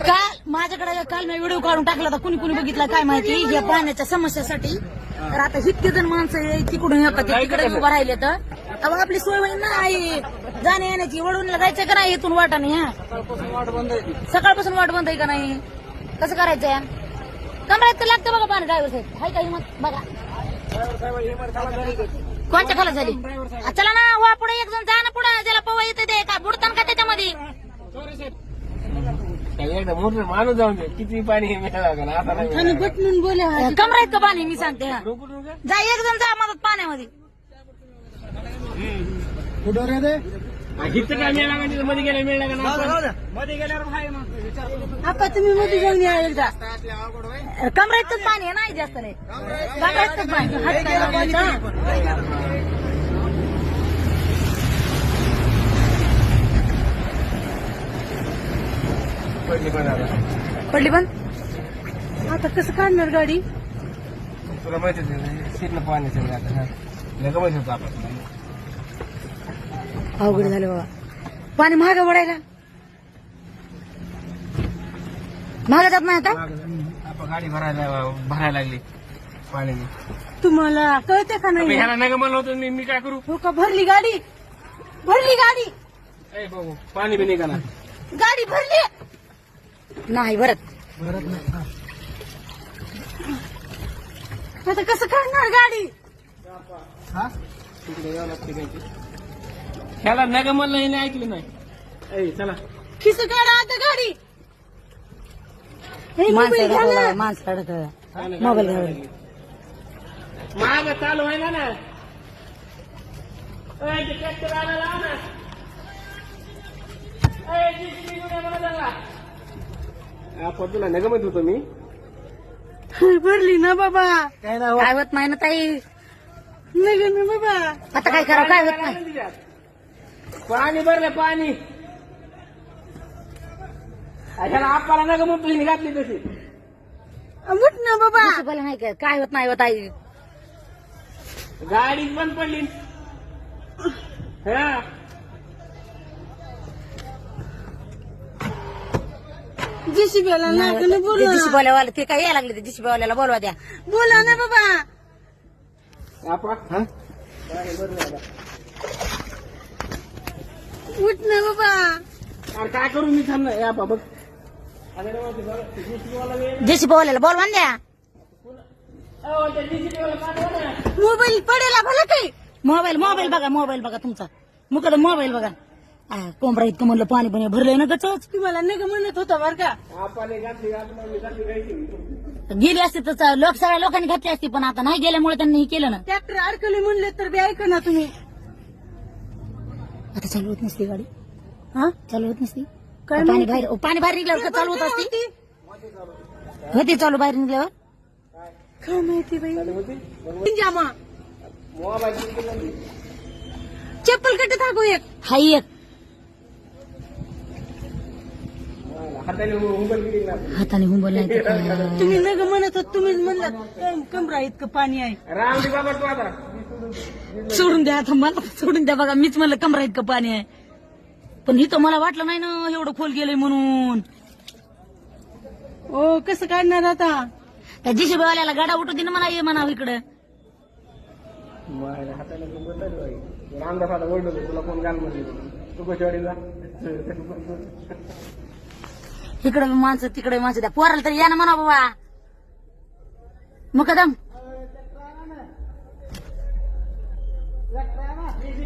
काल माझ्याकडे काल मी व्हिडिओ काढून टाकला होता. कुणी कुणी बघितला काय माहिती? या पाण्याच्या समस्यासाठी. तर आता इतके जण माणसं आहे, तिकडून येतात तिकडे उभं राहिले तर. अहो आपली सोय होईल ना आहे जाण्या येण्याची वडून जायचं का नाही इथून वाटाने हा? सकाळपासून वाट बंद आहे का नाही? कसं करायचं कमरात तर लागतं बघा पाणी ड्रायव्हर साहेब. हाय काही मग बघा. कोणत्या खाला झाली चला ना वा पुढे एक जण जा ना पुढे. ज्याला पवा येते ते. का बुडतान का त्याच्यामध्ये काय एकदा मोठं माणूस जाऊन दे. किती पाणी मिळालं का ना आता नाही मिळालं. कमरात का पाणी? मी सांगते. हा. जा एक जण जा मदत पाण्यामध्ये. हा, इथं काय मिळालं का तिथं मध्ये गेल्या मिळालं का ना आपण? आता तुम्ही मध्ये जाऊन या एकदा. कमरातच पाणी? आहे नाही जास्त नाही. कमरातच पाणी? हात काय लावायचा? पडली पण आता. पडली पण? आता कसं काढणार गाडी? तुला माहितीच आहे सीटला पाणी सगळं आता. लगा माहिती होतं आपण अवघड झालं बाबा. पाणी महाग पडायला महाग जात नाही आता? गाडी भरायला भरायला लागली पाण्याने. तुम्हाला कळते का आपण ह्याला म्हणलं होतं मी मी काय करू? हो का? भरली गाडी. भरली गाडी. ए भाऊ पाणी बी निघाला. गाडी भरली. नाही भरत. आता कसं काढणार गाडी? ते. ह्याला नका म्हणलं हिने ऐकलं नाही. ए चला. खिस काढा आता गाडी. माणसं मोबाईल घ्यावा माग चालू आहे ना. ना आणायला लाव ना. आपण तुला नका म्हणत होतो मी. भरली ना बाबा. काय होत नाही ना ताई? नाही ना बाबा. आता काय करा काय होत नाही. पाणी भरलं पाणी. ह्याला आपल्याला म्हणतो हिने घातली तशी. उठ ना बाबा. नाही काय काय होत नाही होत आई गाडी बंद पडली. हा. जीसीबीला जीसीबीवाल्याला ते काय यायला लागले ते जीसीबीवाल्याला बोलवा द्या. बोला ना बाबा. आपण उठ ना बाबा. अरे काय करू मी या बाबा. जीसीबीवाल्याला बोलवा द्या. मोबाईल पडेला भला काही. मोबाईल मोबाईल बघा मोबाईल बघा तुमचा. मुकड मोबाईल बघा. कोंबडा इतकं म्हणलं पाणी पण भरलंय ना गचच. तुम्हाला नाही का म्हणत होता बरं का. गेली असते तर लोक सगळ्या लोकांनी घातली असती पण आता नाही गेल्यामुळे त्यांनी हे केलं ना. ट्रॅक्टर अडकले म्हणले तर बी ऐक ना तुम्ही. आता चालू होत नसती गाडी. हा? चालू होत नसती. पाणी बाहेर ओ, पाणी बाहेर निघल्यावर का चालू होत असती? होती. चालू बाहेर निघल्यावर? काय माहिती बाई? चप्पल कट थांबू एक. हाय एक. हाताने हुंबल नाही तर काय. तुम्ही नग म्हणत होत तुम्हीच म्हणलं कमरा इतकं पाणी आहे. बाबा तू आता. सोडून द्या आता मला सोडून द्या बघा मीच म्हणलं कमरा इतकं पाणी आहे. पण इथं मला वाटलं नाही ना एवढं खोल गेलंय म्हणून. ओ कसं काढणार आता? त्या जिशेबावाल्याला गाडा उठू दे ना मला ये म्हणावं इकडं. हाताने बाई. रामदास आता ओढलं तुला कोण घाल म्हणले तू कशी वाढीला इकडे माणसं तिकडे माणसं. त्या पोराला तरी या ना म्हणा बाबा. मुकदम.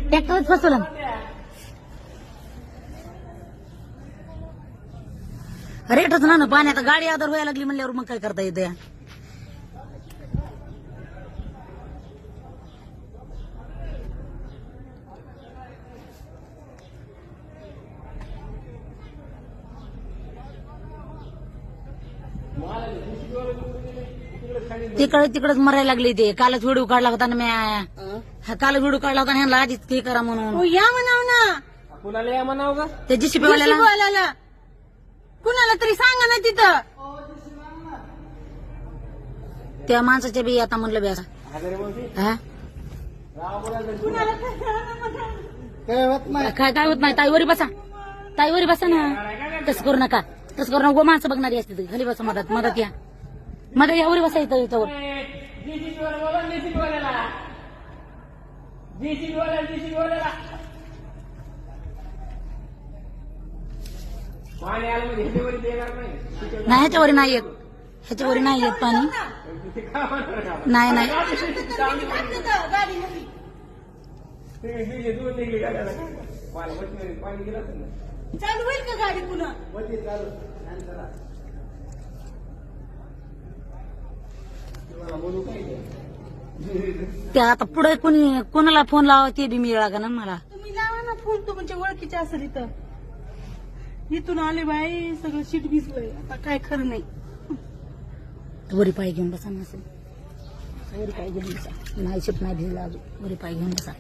ट्रॅक्टरच फसवलं. रेटच ना ना पाण्यात गाडी आदर व्हायला लागली म्हणल्यावर मग काय करता येते? तिकडे तिकडच मरायला लागली ते. कालच व्हिडिओ काढला होता ना म्या. हा काल व्हिडिओ काढला होता ना ह्यांना. आधीच ते करा म्हणून. ओ या म्हणाव ना. कुणाला या म्हणावं का? त्या जीसीपी वाल्याला. वाल्याला. कुणाला तरी सांगा ना तिथं. त्या माणसाच्या बी आता म्हणलं बी असं हजारे मावशी हा? कुणाला तरी सांगा म्हणा. काय काय होत नाही? ताईवरी बसा. ताईवरी बसा ना. तसं करू नका. तसं करून गो माणसं बघणारी असते ती. खाली बसा मदत मदत या. मदत या याच्यावर आलं म्हणजे ह्याच्यावर देणार नाही. ह्याच्यावर नाही येत. ह्याच्यावर नाही येत पाणी? नाही नाही? पाणी गेलं चालू होईल का गाडी पुन्हा? ते? आता पुढे कोणी कोणाला फोन लावा ते बी मिळा का ना मला? तुम्ही लावा ना फोन तुमच्या ओळखीचे असेल इथं. इथून आले बाई सगळं शीट भिजलंय. आता काय खरं नाही. वरी पाय घेऊन बसा ना असं. वरी पाय घेऊन बसा. नाही शिप नाही भिजला अजून. वरी पाय घेऊन बसा.